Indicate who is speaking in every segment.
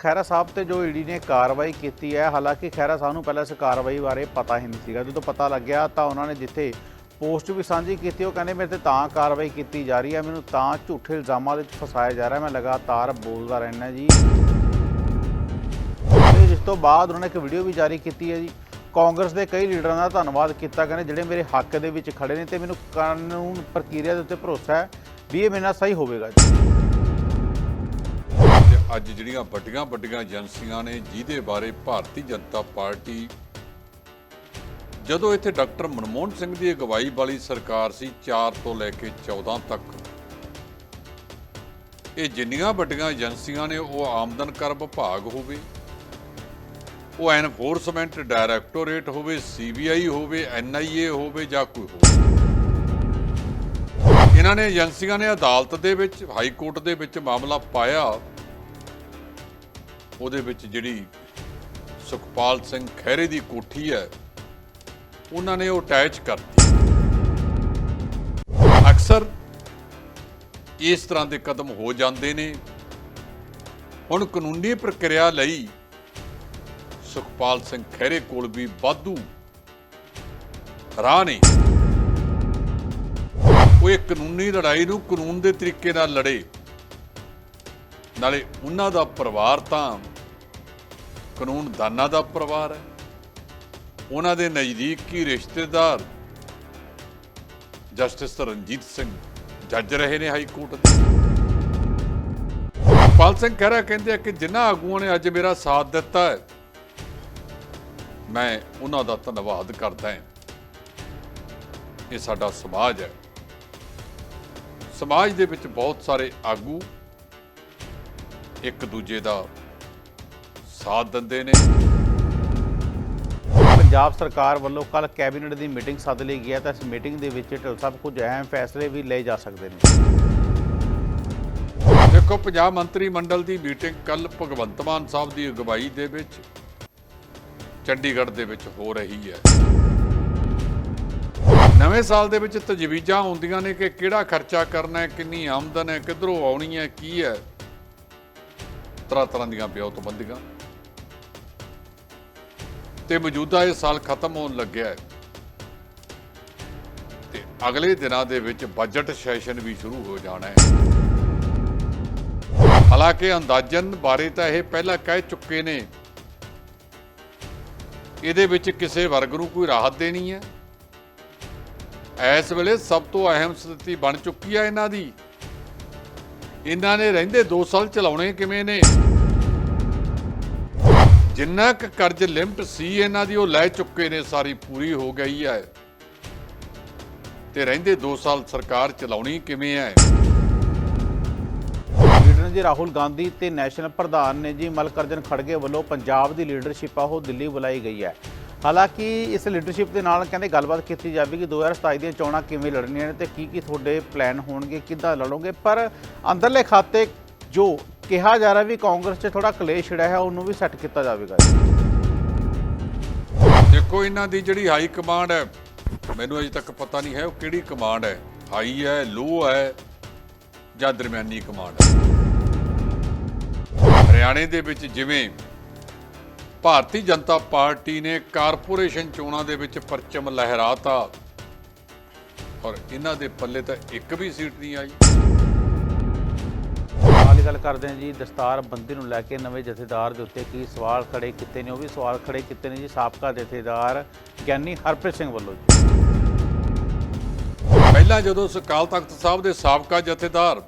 Speaker 1: ਖੈਰਾ ਸਾਹਿਬ ਤੇ ਜੋ ਈਡੀ ਨੇ ਕਾਰਵਾਈ ਕੀਤੀ ਹੈ, ਹਾਲਾਂਕਿ ਖੈਰਾ ਸਾਹਿਬ ਨੂੰ ਪਹਿਲਾਂ ਇਸ ਕਾਰਵਾਈ ਬਾਰੇ ਪਤਾ ਹੀ ਨਹੀਂ ਸੀਗਾ। ਜਦੋਂ ਪਤਾ ਲੱਗਿਆ ਤਾਂ ਉਹਨਾਂ ਨੇ ਜਿੱਥੇ ਪੋਸਟ ਵੀ ਸਾਂਝੀ ਕੀਤੀ, ਉਹ ਕਹਿੰਦੇ ਮੇਰੇ ਤੇ ਤਾਂ ਕਾਰਵਾਈ ਕੀਤੀ ਜਾ ਰਹੀ ਹੈ, ਮੈਨੂੰ ਤਾਂ ਝੂਠੇ ਇਲਜ਼ਾਮਾਂ ਦੇ ਵਿੱਚ ਫਸਾਇਆ ਜਾ ਰਿਹਾ, ਮੈਂ ਲਗਾਤਾਰ ਬੋਲਦਾ ਰਹਿਣਾ ਜੀ। ਤੇ ਜਿਸ ਤੋਂ ਬਾਅਦ ਉਹਨਾਂ ਨੇ ਇੱਕ ਵੀਡੀਓ ਵੀ ਜਾਰੀ ਕੀਤੀ ਹੈ ਜੀ। ਕਾਂਗਰਸ ਦੇ ਕਈ ਲੀਡਰਾਂ ਦਾ ਧੰਨਵਾਦ ਕੀਤਾ, ਕਹਿੰਦੇ ਜਿਹੜੇ ਮੇਰੇ ਹੱਕ ਦੇ ਵਿੱਚ ਖੜੇ ਨੇ ਤੇ ਮੈਨੂੰ ਕਾਨੂੰਨ ਪ੍ਰਕਿਰਿਆ ਦੇ ਉੱਤੇ ਭਰੋਸਾ ਹੈ ਵੀ ਇਹ ਮੇਰੇ ਨਾਲ ਸਹੀ ਹੋਵੇਗਾ ਜੀ।
Speaker 2: ਅੱਜ ਜਿਹੜੀਆਂ ਵੱਡੀਆਂ ਵੱਡੀਆਂ ਏਜੰਸੀਆਂ ਨੇ ਜਿਹਦੇ ਬਾਰੇ ਭਾਰਤੀ ਜਨਤਾ ਪਾਰਟੀ, ਜਦੋਂ ਇੱਥੇ ਡਾਕਟਰ ਮਨਮੋਹਨ ਸਿੰਘ ਦੀ ਅਗਵਾਈ ਵਾਲੀ ਸਰਕਾਰ ਸੀ 4 ਤੋਂ ਲੈ ਕੇ 14 ਤੱਕ, ਇਹ ਜਿੰਨੀਆਂ ਵੱਡੀਆਂ ਏਜੰਸੀਆਂ ਨੇ ਉਹ ਆਮਦਨ ਕਰ ਵਿਭਾਗ ਹੋਵੇ, ਉਹ ਐਨਫੋਰਸਮੈਂਟ ਡਾਇਰੈਕਟੋਰੇਟ ਹੋਵੇ ਸੀਬੀਆਈ ਹੋਵੇ ਐਨਆਈਏ ਹੋਵੇ ਜਾਂ ਕੋਈ ਹੋਵੇ ਇਹਨਾਂ ਨੇ ਏਜੰਸੀਆਂ ਨੇ ਅਦਾਲਤ ਦੇ ਵਿੱਚ, ਹਾਈ ਕੋਰਟ ਦੇ ਵਿੱਚ ਮਾਮਲਾ ਪਾਇਆ ਉਹਦੇ ਵਿੱਚ ਜਿਹੜੀ ਸੁਖਪਾਲ ਸਿੰਘ ਖਹਿਰੇ ਦੀ ਕੋਠੀ ਹੈ, ਉਹਨਾਂ ਨੇ ਉਹ ਅਟੈਚ ਕਰਤੀ। ਅਕਸਰ ਇਸ ਤਰ੍ਹਾਂ ਦੇ ਕਦਮ ਹੋ ਜਾਂਦੇ ਨੇ। ਹੁਣ ਕਾਨੂੰਨੀ ਪ੍ਰਕਿਰਿਆ ਲਈ ਸੁਖਪਾਲ ਸਿੰਘ ਖਹਿਰੇ ਕੋਲ ਵੀ ਵਾਧੂ ਰਾਹ ਨੇ। ਉਹ ਇਹ ਕਾਨੂੰਨੀ ਲੜਾਈ ਨੂੰ ਕਾਨੂੰਨ ਦੇ ਤਰੀਕੇ ਨਾਲ ਲੜੇ। ਨਾਲੇ ਉਹਨਾਂ ਦਾ ਪਰਿਵਾਰ ਤਾਂ ਕਾਨੂੰਨ ਦਾਨਾ ਦਾ ਪਰਿਵਾਰ ਹੈ। ਉਹਨਾਂ ਦੇ ਨਜ਼ਦੀਕੀ ਰਿਸ਼ਤੇਦਾਰ ਜਸਟਿਸ ਰਣਜੀਤ ਸਿੰਘ ਜੱਜ ਰਹੇ ਨੇ ਹਾਈ ਕੋਰਟ ਦੇ। ਪਾਲ ਸਿੰਘ ਖਹਿਰਾ ਕਹਿੰਦੇ ਆ ਕਿ ਜਿਨ੍ਹਾਂ ਆਗੂਆਂ ਨੇ ਅੱਜ ਮੇਰਾ ਸਾਥ ਦਿੱਤਾ ਹੈ, ਮੈਂ ਉਹਨਾਂ ਦਾ ਧੰਨਵਾਦ ਕਰਦਾ ਹਾਂ। ਇਹ ਸਾਡਾ ਸਮਾਜ ਹੈ। ਸਮਾਜ ਦੇ ਵਿੱਚ ਬਹੁਤ ਸਾਰੇ ਆਗੂ ਇੱਕ ਦੂਜੇ ਦਾ ਸਾਥ ਦਿੰਦੇ ਨੇ।
Speaker 1: ਪੰਜਾਬ ਸਰਕਾਰ ਵੱਲੋਂ ਕੱਲ ਕੈਬਨਿਟ ਦੀ ਮੀਟਿੰਗ ਸੱਦ ਲਈ ਗਈ ਹੈ ਤਾਂ ਇਸ ਮੀਟਿੰਗ ਦੇ ਵਿੱਚ ਢਿੱਲ ਸਾਹਿਬ ਕੁਝ ਅਹਿਮ ਫੈਸਲੇ ਵੀ ਲਏ ਜਾ ਸਕਦੇ ਨੇ।
Speaker 2: ਦੇਖੋ ਪੰਜਾਬ ਮੰਤਰੀ ਮੰਡਲ ਦੀ ਮੀਟਿੰਗ ਕੱਲ ਭਗਵੰਤ ਮਾਨ ਸਾਹਿਬ ਦੀ ਅਗਵਾਈ ਦੇ ਵਿੱਚ ਚੰਡੀਗੜ੍ਹ ਦੇ ਵਿੱਚ ਹੋ ਰਹੀ ਹੈ। ਨਵੇਂ ਸਾਲ ਦੇ ਵਿੱਚ ਤਜਵੀਜ਼ਾਂ ਹੁੰਦੀਆਂ ਨੇ ਕਿ ਕਿਹੜਾ ਖਰਚਾ ਕਰਨਾ ਹੈ ਕਿੰਨੀ ਆਮਦਨ ਹੈ ਕਿੱਧਰੋਂ ਆਉਣੀ ਹੈ ਕੀ ਹੈ। ਤਰ੍ਹਾਂ ਤਰ੍ਹਾਂ ਦੀਆਂ ਵਿਉਂਤਬੰਦੀਆਂ ਤੇ ਮੌਜੂਦਾ ਇਹ ਸਾਲ ਖਤਮ ਹੋਣ ਲੱਗਿਆ ਹੈ। ਤੇ ਅਗਲੇ ਦਿਨਾਂ ਦੇ ਵਿੱਚ ਬਜਟ ਸੈਸ਼ਨ ਵੀ ਸ਼ੁਰੂ ਹੋ ਜਾਣਾ ਹੈ। ਹਾਲਾਂਕਿ ਅੰਦਾਜ਼ਨ ਬਾਰੇ ਤਾਂ ਇਹ ਪਹਿਲਾਂ ਕਹਿ ਚੁੱਕੇ ਨੇ। ਇਹਦੇ ਵਿੱਚ ਕਿਸੇ ਵਰਗ ਨੂੰ ਕੋਈ ਰਾਹਤ ਦੇਣੀ ਹੈ। ਇਸ ਵੇਲੇ ਸਭ ਤੋਂ ਅਹਿਮ ਸਥਿਤੀ ਬਣ ਚੁੱਕੀ ਹੈ ਇਹਨਾਂ ਦੀ। ਇਹਨਾਂ ਨੇ ਰਹਿੰਦੇ 2 ਸਾਲ ਚਲਾਉਣੇ ਕਿਵੇਂ ਨੇ? ਜਿੰਨਾ ਕੁ ਕਰਜ਼ ਲਿਮਟ ਸੀ, ਇਹਨਾਂ ਦੀ ਉਹ ਲੈ ਚੁੱਕੇ ਨੇ, ਸਾਰੀ ਪੂਰੀ ਹੋ ਗਈ ਹੈ। ਤੇ ਰਹਿੰਦੇ 2 ਸਾਲ ਸਰਕਾਰ ਚਲਾਉਣੀ ਕਿਵੇਂ ਹੈ?
Speaker 1: ਲੀਡਰ ਜੀ ਰਾਹੁਲ ਗਾਂਧੀ ਤੇ ਨੈਸ਼ਨਲ ਪ੍ਰਧਾਨ ਨੇ ਜੀ ਮਲਕਰਜਨ ਖੜਗੇ ਵੱਲੋਂ ਪੰਜਾਬ ਦੀ ਲੀਡਰਸ਼ਿਪ ਆ, ਉਹ ਦਿੱਲੀ ਬੁਲਾਈ ਗਈ ਹੈ। ਹਾਲਾਂਕਿ ਇਸ ਲੀਡਰਸ਼ਿਪ ਦੇ ਨਾਲ ਕਹਿੰਦੇ ਗੱਲਬਾਤ ਕੀਤੀ ਜਾਵੇਗੀ 2027 ਦੀਆਂ ਚੋਣਾਂ ਕਿਵੇਂ ਲੜਨੀਆਂ ਨੇ ਤੇ ਕੀ ਕੀ ਤੁਹਾਡੇ ਪਲਾਨ ਹੋਣਗੇ, ਕਿੱਦਾਂ ਲੜੋਗੇ? ਪਰ ਅੰਦਰਲੇ ਖਾਤੇ ਜੋ ਕਿਹਾ ਜਾ ਰਿਹਾ ਵੀ ਕਾਂਗਰਸ 'ਚ ਥੋੜਾ ਕਲੇਸ਼ ਛਿੜਿਆ ਹੈ, ਉਹਨੂੰ ਵੀ ਸੈੱਟ ਕੀਤਾ ਜਾਵੇਗਾ
Speaker 2: ਦੇਖੋ, ਇਹਨਾਂ ਦੀ ਜਿਹੜੀ ਹਾਈ ਕਮਾਂਡ ਹੈ, ਮੈਨੂੰ ਅਜੇ ਤੱਕ ਪਤਾ ਨਹੀਂ ਹੈ ਉਹ ਕਿਹੜੀ ਕਮਾਂਡ ਹੈ। ਹਾਈ ਹੈ ਲੋ ਹੈ ਜਾਂ ਦਰਮਿਆਨੀ ਕਮਾਂਡ ਹੈ? ਹਰਿਆਣੇ ਦੇ ਵਿੱਚ ਜਿਵੇਂ ਭਾਰਤੀ ਜਨਤਾ ਪਾਰਟੀ ਨੇ ਕਾਰਪੋਰੇਸ਼ਨ ਚੋਣਾਂ ਦੇ ਵਿੱਚ ਪਰਚਮ ਲਹਿਰਾਤਾ। ਔਰ ਇਹਨਾਂ ਦੇ ਪੱਲੇ ਤਾਂ ਇੱਕ ਵੀ ਸੀਟ ਨਹੀਂ ਆਈ।
Speaker 1: ਨਾਲ ਗੱਲ ਕਰਦੇ ਹਾਂ ਜੀ ਦਸਤਾਰ ਬੰਦੀ ਨੂੰ ਲੈ ਕੇ ਨਵੇਂ ਜਥੇਦਾਰ ਦੇ ਉੱਤੇ ਕੀ ਸਵਾਲ ਖੜੇ ਕੀਤੇ ਨੇ ਉਹ ਵੀ ਸਵਾਲ ਖੜੇ ਕੀਤੇ ਨੇ ਜੀ ਸਾਬਕਾ ਜਥੇਦਾਰ ਗਿਆਨੀ ਹਰਪ੍ਰੀਤ ਸਿੰਘ ਵੱਲੋਂ ਜੀ।
Speaker 2: ਪਹਿਲਾਂ ਜਦੋਂ ਅਕਾਲ ਤਖਤ ਸਾਹਿਬ ਦੇ ਸਾਬਕਾ ਜਥੇਦਾਰ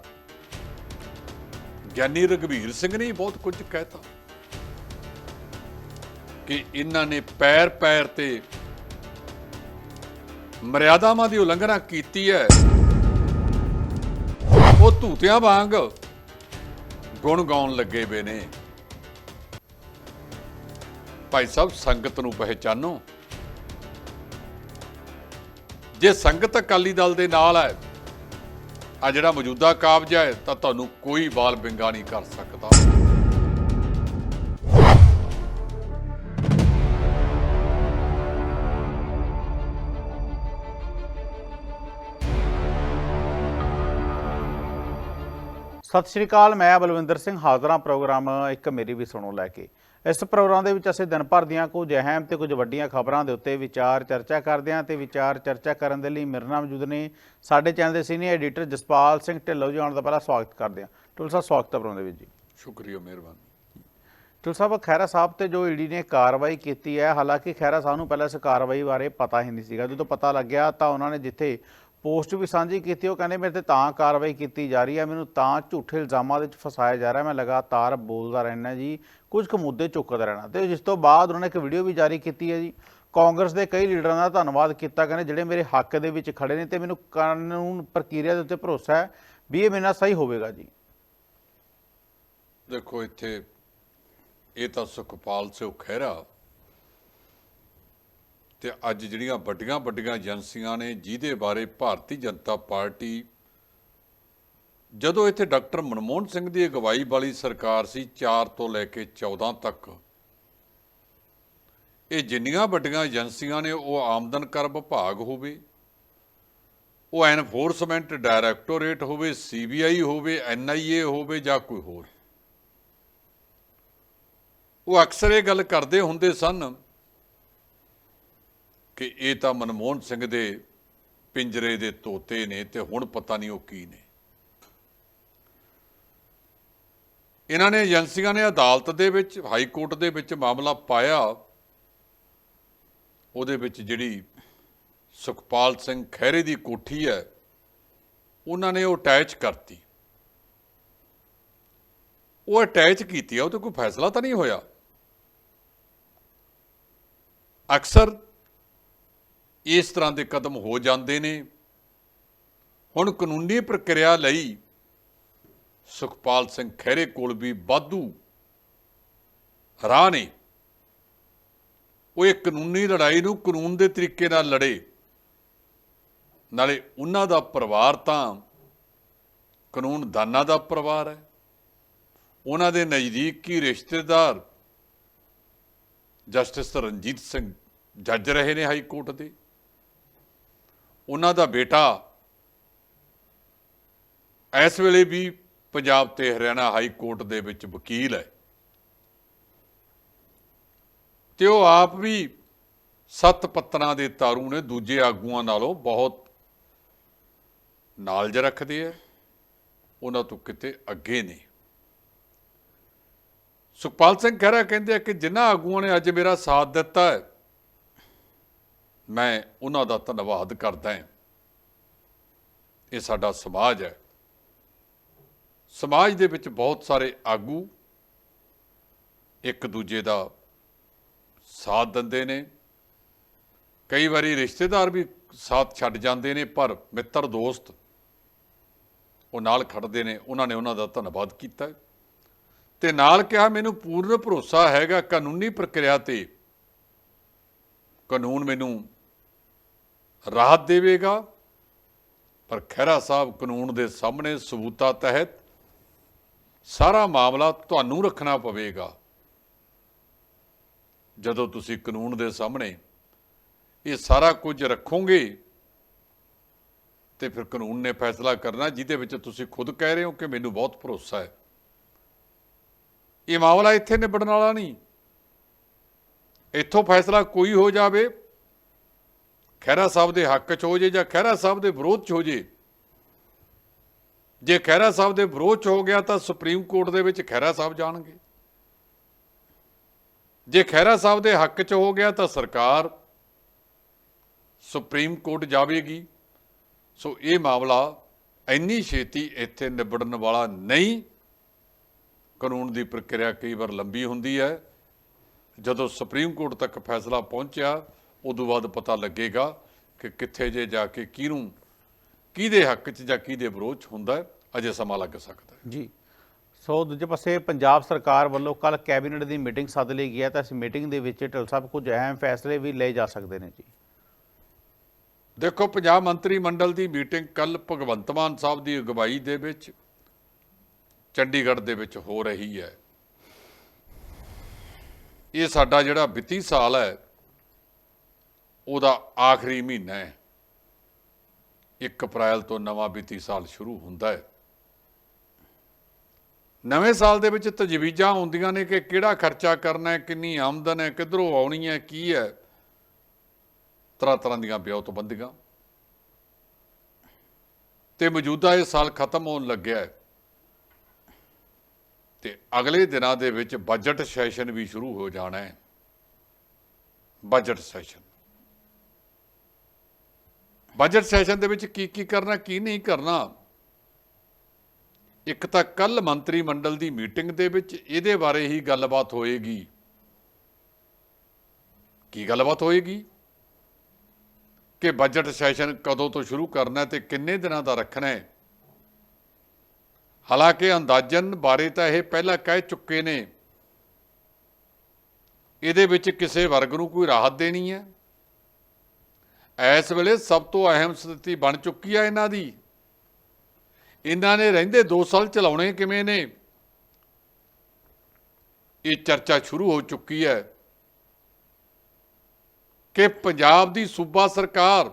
Speaker 2: ਗਿਆਨੀ ਰਗਵੀਰ ਸਿੰਘ ਨੇ ਬਹੁਤ ਕੁਝ ਕਹਿਤਾ। ਕਿ ਇਹਨਾਂ ਨੇ ਪੈਰ ਪੈਰ ਤੇ ਮਰਿਆਦਾਵਾਂ ਦੀ ਉਲੰਘਣਾ ਕੀਤੀ ਹੈ। ਉਹ ਧੂਤਿਆਂ ਵਾਂਗ ਗੁਣ ਗਾਉਣ ਲੱਗੇ ਵੇ ਨੇ। ਭਾਈ ਸਾਹਿਬ, ਸੰਗਤ ਨੂੰ ਪਹਿਚਾਨੋ। ਜੇ ਸੰਗਤ ਅਕਾਲੀ ਦਲ ਦੇ ਨਾਲ ਹੈ, ਆ ਜਿਹੜਾ ਮੌਜੂਦਾ ਕਾਬਜਾ ਹੈ, ਤਾਂ ਤੁਹਾਨੂੰ ਕੋਈ ਬਾਲ ਬਿੰਗਾ ਨਹੀਂ ਕਰ ਸਕਦਾ।
Speaker 1: ਸਤਿ ਸ਼੍ਰੀ ਅਕਾਲ ਮੈਂ ਬਲਵਿੰਦਰ ਸਿੰਘ ਹਾਜ਼ਰਾਂ ਪ੍ਰੋਗਰਾਮ ਇੱਕ ਮੇਰੀ ਵੀ ਸੁਣੋ ਲੈ ਕੇ। ਇਸ ਪ੍ਰੋਗਰਾਮ ਦੇ ਵਿੱਚ ਅਸੀਂ ਦਿਨ ਭਰ ਦੀਆਂ ਕੁਝ ਅਹਿਮ ਤੇ ਕੁਝ ਵੱਡੀਆਂ ਖਬਰਾਂ ਦੇ ਉੱਤੇ ਵਿਚਾਰ ਚਰਚਾ ਕਰਦੇ ਹਾਂ ਤੇ ਵਿਚਾਰ ਚਰਚਾ ਕਰਨ ਦੇ ਲਈ ਮੇਰੇ ਨਾਲ ਮੌਜੂਦ ਨੇ ਸਾਡੇ ਚੈਨਲ ਦੇ ਸੀਨੀਅਰ ਐਡੀਟਰ ਜਸਪਾਲ ਸਿੰਘ ਢਿੱਲੋਂ ਜੀ ਆਉਣ ਦਾ ਪਹਿਲਾਂ ਸਵਾਗਤ ਕਰਦੇ ਹਾਂ। ਟੁੱਲ ਸਾਹਿਬ ਸਵਾਗਤ ਹੈ ਪ੍ਰੋਗਰਾਮ ਦੇ ਵਿੱਚ ਜੀ।
Speaker 2: ਸ਼ੁਕਰੀਆ ਮਿਹਰਬਾਨੀ।
Speaker 1: ਟੁੱਲ ਸਾਹਿਬ ਖੈਰਾ ਸਾਹਿਬ ਤੇ ਜੋ ਈਡੀ ਨੇ ਕਾਰਵਾਈ ਕੀਤੀ ਹੈ ਹਾਲਾਂਕਿ ਖੈਰਾ ਸਾਹਿਬ ਨੂੰ ਪਹਿਲਾਂ ਇਸ ਕਾਰਵਾਈ ਬਾਰੇ ਪਤਾ ਹੀ ਨਹੀਂ ਸੀਗਾ। ਜਦੋਂ ਪਤਾ ਲੱਗਿਆ ਤਾਂ ਉਹਨਾਂ ਨੇ ਜਿੱਥੇ ਪੋਸਟ ਵੀ ਸਾਂਝੀ ਕੀਤੀ, ਉਹ ਕਹਿੰਦੇ ਮੇਰੇ ਤੇ ਤਾਂ ਕਾਰਵਾਈ ਕੀਤੀ ਜਾ ਰਹੀ ਹੈ, ਮੈਨੂੰ ਤਾਂ ਝੂਠੇ ਇਲਜ਼ਾਮਾਂ ਦੇ ਵਿੱਚ ਫਸਾਇਆ ਜਾ ਰਿਹਾ, ਮੈਂ ਲਗਾਤਾਰ ਬੋਲਦਾ ਰਹਿਣਾ ਜੀ, ਕੁਝ ਕੁ ਮੁੱਦੇ ਚੁੱਕਦਾ ਰਹਿਣਾ। ਤੇ ਜਿਸ ਤੋਂ ਬਾਅਦ ਉਹਨਾਂ ਨੇ ਇੱਕ ਵੀਡੀਓ ਵੀ ਜਾਰੀ ਕੀਤੀ ਹੈ ਜੀ, ਕਾਂਗਰਸ ਦੇ ਕਈ ਲੀਡਰਾਂ ਦਾ ਧੰਨਵਾਦ ਕੀਤਾ, ਕਹਿੰਦੇ ਜਿਹੜੇ ਮੇਰੇ ਹੱਕ ਦੇ ਵਿੱਚ ਖੜੇ ਨੇ ਤੇ ਮੈਨੂੰ ਕਾਨੂੰਨ ਪ੍ਰਕਿਰਿਆ ਦੇ ਉੱਤੇ ਭਰੋਸਾ ਹੈ ਵੀ ਇਹ ਮੇਰੇ ਨਾਲ ਸਹੀ ਹੋਵੇਗਾ ਜੀ।
Speaker 2: ਦੇਖੋ ਇੱਥੇ ਇਹ ਤਾਂ ਸੁਖਪਾਲ ਸਿੰਘ ਖਹਿਰਾ ਤੇ ਅੱਜ ਜਿਹੜੀਆਂ ਵੱਡੀਆਂ ਵੱਡੀਆਂ ਏਜੰਸੀਆਂ ਨੇ ਜਿਹਦੇ ਬਾਰੇ ਭਾਰਤੀ ਜਨਤਾ ਪਾਰਟੀ, ਜਦੋਂ ਇੱਥੇ ਡਾਕਟਰ ਮਨਮੋਹਨ ਸਿੰਘ ਦੀ ਅਗਵਾਈ ਵਾਲੀ ਸਰਕਾਰ ਸੀ 4 ਤੋਂ ਲੈ ਕੇ 14 ਤੱਕ, ਇਹ ਜਿੰਨੀਆਂ ਵੱਡੀਆਂ ਏਜੰਸੀਆਂ ਨੇ ਉਹ ਆਮਦਨ ਕਰ ਵਿਭਾਗ ਹੋਵੇ, ਉਹ ਐਨਫੋਰਸਮੈਂਟ ਡਾਇਰੈਕਟੋਰੇਟ ਹੋਵੇ, ਸੀਬੀਆਈ ਹੋਵੇ, ਐਨਆਈਏ ਹੋਵੇ ਜਾਂ ਕੋਈ ਹੋਰ। ਉਹ ਅਕਸਰ ਇਹ ਗੱਲ ਕਰਦੇ ਹੁੰਦੇ ਸਨ ਕਿ ਇਹ ਤਾਂ ਮਨਮੋਹਨ ਸਿੰਘ ਦੇ ਪਿੰਜਰੇ ਦੇ ਤੋਤੇ ਨੇ ਤੇ ਹੁਣ ਪਤਾ ਨਹੀਂ ਉਹ ਕੀ ਨੇ। ਇਹਨਾਂ ਨੇ ਏਜੰਸੀਆਂ ਨੇ ਅਦਾਲਤ ਦੇ ਵਿੱਚ, ਹਾਈ ਕੋਰਟ ਦੇ ਵਿੱਚ ਮਾਮਲਾ ਪਾਇਆ। ਉਹਦੇ ਵਿੱਚ ਜਿਹੜੀ ਸੁਖਪਾਲ ਸਿੰਘ ਖਹਿਰੇ ਦੀ ਕੋਠੀ ਹੈ, ਉਹਨਾਂ ਨੇ ਉਹ ਅਟੈਚ ਕਰਤੀ। ਉਹ ਅਟੈਚ ਕੀਤੀ ਆ, ਉਹ ਤੇ ਕੋਈ ਫੈਸਲਾ ਤਾਂ ਨਹੀਂ ਹੋਇਆ। ਅਕਸਰ ਇਸ ਤਰ੍ਹਾਂ ਦੇ ਕਦਮ ਹੋ ਜਾਂਦੇ ਨੇ। ਹੁਣ ਕਾਨੂੰਨੀ ਪ੍ਰਕਿਰਿਆ ਲਈ ਸੁਖਪਾਲ ਸਿੰਘ ਖਹਿਰੇ ਕੋਲ ਵੀ ਵਾਧੂ ਰਾਹ ਨੇ। ਉਹ ਇਹ ਕਾਨੂੰਨੀ ਲੜਾਈ ਨੂੰ ਕਾਨੂੰਨ ਦੇ ਤਰੀਕੇ ਨਾਲ ਲੜੇ। ਨਾਲੇ ਉਹਨਾਂ ਦਾ ਪਰਿਵਾਰ ਤਾਂ ਕਾਨੂੰਨ ਦਾਨਾ ਦਾ ਪਰਿਵਾਰ ਹੈ। ਉਹਨਾਂ ਦੇ ਨਜ਼ਦੀਕੀ ਰਿਸ਼ਤੇਦਾਰ ਜਸਟਿਸ ਰਣਜੀਤ ਸਿੰਘ ਜੱਜ ਰਹੇ ਨੇ ਹਾਈ ਕੋਰਟ ਦੇ। ਉਹਨਾਂ ਦਾ ਬੇਟਾ ਇਸ ਵੇਲੇ ਵੀ ਪੰਜਾਬ ਤੇ ਹਰਿਆਣਾ ਹਾਈ ਕੋਰਟ ਦੇ ਵਿੱਚ ਵਕੀਲ ਹੈ। ਤੇ ਉਹ ਆਪ ਵੀ ਸੱਤ ਪੱਤਰਾਂ ਦੇ ਤਾਰੂ ਨੇ, ਦੂਜੇ ਆਗੂਆਂ ਨਾਲੋਂ ਬਹੁਤ ਨਾਲਜ ਰੱਖਦੇ ਆ। ਉਹਨਾਂ ਤੋਂ ਕਿਤੇ ਅੱਗੇ ਨੇ ਸੁਖਪਾਲ ਸਿੰਘ ਖਹਿਰਾ ਕਹਿੰਦੇ ਆ ਕਿ ਜਿਨ੍ਹਾਂ ਆਗੂਆਂ ਨੇ ਅੱਜ ਮੇਰਾ ਸਾਥ ਦਿੱਤਾ ਹੈ ਮੈਂ ਉਹਨਾਂ ਦਾ ਧੰਨਵਾਦ ਕਰਦਾ ਹਾਂ। ਇਹ ਸਾਡਾ ਸਮਾਜ ਹੈ। ਸਮਾਜ ਦੇ ਵਿੱਚ ਬਹੁਤ ਸਾਰੇ ਆਗੂ ਇੱਕ ਦੂਜੇ ਦਾ ਸਾਥ ਦਿੰਦੇ ਨੇ। ਕਈ ਵਾਰੀ ਰਿਸ਼ਤੇਦਾਰ ਵੀ ਸਾਥ ਛੱਡ ਜਾਂਦੇ ਨੇ, ਪਰ ਮਿੱਤਰ ਦੋਸਤ ਉਹ ਨਾਲ ਖੜਦੇ ਨੇ, ਉਹਨਾਂ ਨੇ ਉਹਨਾਂ ਦਾ ਧੰਨਵਾਦ ਕੀਤਾ। ਹੈ ਤੇ ਨਾਲ ਕਿਹਾ, ਮੈਨੂੰ ਪੂਰਨ ਭਰੋਸਾ ਹੈਗਾ ਕਾਨੂੰਨੀ ਪ੍ਰਕਿਰਿਆ ਤੇ। ਕਾਨੂੰਨ ਮੈਨੂੰ ਰਾਹਤ ਦੇਵੇਗਾ, ਪਰ ਖਹਿਰਾ ਸਾਹਿਬ ਕਾਨੂੰਨ ਦੇ ਸਾਹਮਣੇ ਸਬੂਤਾਂ ਤਹਿਤ ਸਾਰਾ ਮਾਮਲਾ ਤੁਹਾਨੂੰ ਰੱਖਣਾ ਪਵੇਗਾ। ਜਦੋਂ ਤੁਸੀਂ ਕਾਨੂੰਨ ਦੇ ਸਾਹਮਣੇ ਇਹ ਸਾਰਾ ਕੁਝ ਰੱਖੋਗੇ, ਤੇ ਫਿਰ ਕਾਨੂੰਨ ਨੇ ਫੈਸਲਾ ਕਰਨਾ, ਜਿਹਦੇ ਵਿੱਚ ਤੁਸੀਂ ਖੁਦ ਕਹਿ ਰਹੇ ਹੋ ਕਿ ਮੈਨੂੰ ਬਹੁਤ ਭਰੋਸਾ ਹੈ। ਇਹ ਮਾਮਲਾ ਇੱਥੇ ਨਿਬੜਨ ਵਾਲਾ ਨਹੀਂ। ਇੱਥੋਂ ਫੈਸਲਾ ਕੋਈ ਹੋ ਜਾਵੇ ਖਹਿਰਾ ਸਾਹਿਬ ਦੇ ਹੱਕ 'ਚ ਹੋ ਜੇ ਜਾਂ ਖਹਿਰਾ ਸਾਹਿਬ ਦੇ ਵਿਰੋਧ 'ਚ ਹੋ ਜੇ। ਜੇ ਖਹਿਰਾ ਸਾਹਿਬ ਦੇ ਵਿਰੋਧ 'ਚ ਹੋ ਗਿਆ ਤਾਂ ਸੁਪਰੀਮ ਕੋਰਟ ਦੇ ਵਿੱਚ ਖਹਿਰਾ ਸਾਹਿਬ ਜਾਣਗੇ। ਜੇ ਖਹਿਰਾ ਸਾਹਿਬ ਦੇ ਹੱਕ 'ਚ ਹੋ ਗਿਆ ਤਾਂ ਸਰਕਾਰ ਸੁਪਰੀਮ ਕੋਰਟ ਜਾਵੇਗੀ। ਸੋ ਇਹ ਮਾਮਲਾ ਇੰਨੀ ਛੇਤੀ ਇੱਥੇ ਨਿਬੜਨ ਵਾਲਾ ਨਹੀਂ। ਕਾਨੂੰਨ ਦੀ ਪ੍ਰਕਿਰਿਆ ਕਈ ਵਾਰ ਲੰਬੀ ਹੁੰਦੀ ਹੈ। ਜਦੋਂ ਸੁਪਰੀਮ ਕੋਰਟ ਤੱਕ ਫੈਸਲਾ ਪਹੁੰਚਿਆ ਉਦੋਂ ਬਾਅਦ ਪਤਾ ਲੱਗੇਗਾ ਕਿ ਕਿੱਥੇ ਜੇ ਜਾ ਕੇ ਕਿਹਨੂੰ ਕਿਹਦੇ ਹੱਕ 'ਚ ਜਾਂ ਕਿਹਦੇ ਵਿਰੋਧ 'ਚ ਹੁੰਦਾ ਹੈ ਅਜੇ ਸਮਾਂ ਲੱਗ ਸਕਦਾ ਹੈ।
Speaker 1: ਜੀ। ਸੋ ਦੂਜੇ ਪਾਸੇ ਪੰਜਾਬ ਸਰਕਾਰ ਵੱਲੋਂ ਕੱਲ ਕੈਬਨਿਟ ਦੀ ਮੀਟਿੰਗ ਸੱਦ ਲਈ ਗਈ ਹੈ ਤਾਂ ਇਸ ਮੀਟਿੰਗ ਦੇ ਵਿੱਚ ਢਿੱਲ ਸਾਹਿਬ ਕੁਝ ਅਹਿਮ ਫੈਸਲੇ ਵੀ ਲਏ ਜਾ ਸਕਦੇ ਨੇ ਜੀ।
Speaker 2: ਦੇਖੋ ਪੰਜਾਬ ਮੰਤਰੀ ਮੰਡਲ ਦੀ ਮੀਟਿੰਗ ਕੱਲ ਭਗਵੰਤ ਮਾਨ ਸਾਹਿਬ ਦੀ ਅਗਵਾਈ ਦੇ ਵਿੱਚ ਚੰਡੀਗੜ੍ਹ ਦੇ ਵਿੱਚ ਹੋ ਰਹੀ ਹੈ। ਇਹ ਸਾਡਾ ਜਿਹੜਾ ਵਿੱਤੀ ਸਾਲ ਹੈ ਉਹਦਾ ਆਖਰੀ ਮਹੀਨਾ ਹੈ। 1 ਅਪ੍ਰੈਲ ਤੋਂ ਨਵਾਂ ਵਿੱਤੀ ਸਾਲ ਸ਼ੁਰੂ ਹੁੰਦਾ ਹੈ। ਨਵੇਂ ਸਾਲ ਦੇ ਵਿੱਚ ਤਜਵੀਜ਼ਾਂ ਹੁੰਦੀਆਂ ਨੇ ਕਿ ਕਿਹੜਾ ਖਰਚਾ ਕਰਨਾ ਹੈ, ਕਿੰਨੀ ਆਮਦਨ ਹੈ, ਕਿੱਧਰੋਂ ਆਉਣੀ ਹੈ, ਕੀ ਹੈ। ਤਰ੍ਹਾਂ ਤਰ੍ਹਾਂ ਦੀਆਂ ਵਿਉਂਤਬੰਦੀਆਂ ਤੇ ਮੌਜੂਦਾ ਇਹ ਸਾਲ ਖਤਮ ਹੋਣ ਲੱਗਿਆ ਹੈ। ਤੇ ਅਗਲੇ ਦਿਨਾਂ ਦੇ ਵਿੱਚ ਬਜਟ ਸੈਸ਼ਨ ਵੀ ਸ਼ੁਰੂ ਹੋ ਜਾਣਾ ਹੈ। ਬਜਟ ਸੈਸ਼ਨ ਬਜਟ ਸੈਸ਼ਨ ਦੇ ਵਿੱਚ ਕੀ ਕੀ ਕਰਨਾ, ਕੀ ਨਹੀਂ ਕਰਨਾ? ਇੱਕ ਤਾਂ ਕੱਲ ਮੰਤਰੀ ਮੰਡਲ ਦੀ ਮੀਟਿੰਗ ਦੇ ਵਿੱਚ ਇਹਦੇ ਬਾਰੇ ਹੀ ਗੱਲਬਾਤ ਹੋਏਗੀ। ਕੀ ਗੱਲਬਾਤ ਹੋਏਗੀ? ਕਿ ਬਜਟ ਸੈਸ਼ਨ ਕਦੋਂ ਤੋਂ ਸ਼ੁਰੂ ਕਰਨਾ ਹੈ ਤੇ ਕਿੰਨੇ ਦਿਨਾਂ ਦਾ ਰੱਖਣਾ ਹੈ? ਹਾਲਾਂਕਿ ਅੰਦਾਜ਼ਨ ਬਾਰੇ ਤਾਂ ਇਹ ਪਹਿਲਾਂ ਕਹਿ ਚੁੱਕੇ ਨੇ। ਇਹਦੇ ਵਿੱਚ ਕਿਸੇ ਵਰਗ ਨੂੰ ਕੋਈ ਰਾਹਤ ਦੇਣੀ ਹੈ। ਇਸ ਵੇਲੇ ਸਭ ਤੋਂ ਅਹਿਮ ਸਥਿਤੀ ਬਣ ਚੁੱਕੀ ਹੈ ਇਹਨਾਂ ਦੀ। ਇਹਨਾਂ ਨੇ ਰਹਿੰਦੇ 2 ਸਾਲ ਚਲਾਉਣੇ ਕਿਵੇਂ ਨੇ? ਇਹ ਚਰਚਾ ਸ਼ੁਰੂ ਹੋ ਚੁੱਕੀ ਹੈ ਕਿ ਪੰਜਾਬ ਦੀ ਸੂਬਾ ਸਰਕਾਰ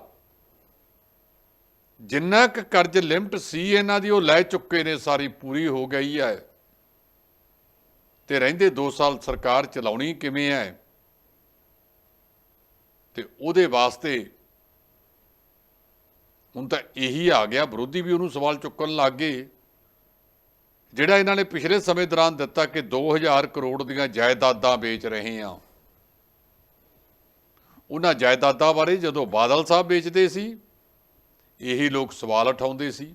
Speaker 2: ਜਿੰਨਾ ਕੁ ਕਰਜ਼ ਲਿਮਟ ਸੀ ਇਹਨਾਂ ਦੀ, ਉਹ ਲੈ ਚੁੱਕੇ ਨੇ, ਸਾਰੀ ਪੂਰੀ ਹੋ ਗਈ ਹੈ। ਤੇ ਰਹਿੰਦੇ 2 ਸਾਲ ਸਰਕਾਰ ਚਲਾਉਣੀ ਕਿਵੇਂ ਹੈ? ਤੇ ਉਹਦੇ ਵਾਸਤੇ ਹੁਣ ਤਾਂ ਇਹੀ ਆ ਗਿਆ, ਵਿਰੋਧੀ ਵੀ ਉਹਨੂੰ ਸਵਾਲ ਚੁੱਕਣ ਲੱਗ ਗਏ। ਜਿਹੜਾ ਇਹਨਾਂ ਨੇ ਪਿਛਲੇ ਸਮੇਂ ਦੌਰਾਨ ਦਿੱਤਾ ਕਿ 2000 ਕਰੋੜ ਦੀਆਂ ਜਾਇਦਾਦਾਂ ਵੇਚ ਰਹੇ ਆ, ਉਹਨਾਂ ਜਾਇਦਾਦਾਂ ਬਾਰੇ ਜਦੋਂ ਬਾਦਲ ਸਾਹਿਬ ਵੇਚਦੇ ਸੀ, ਇਹੀ ਲੋਕ ਸਵਾਲ ਉਠਾਉਂਦੇ ਸੀ।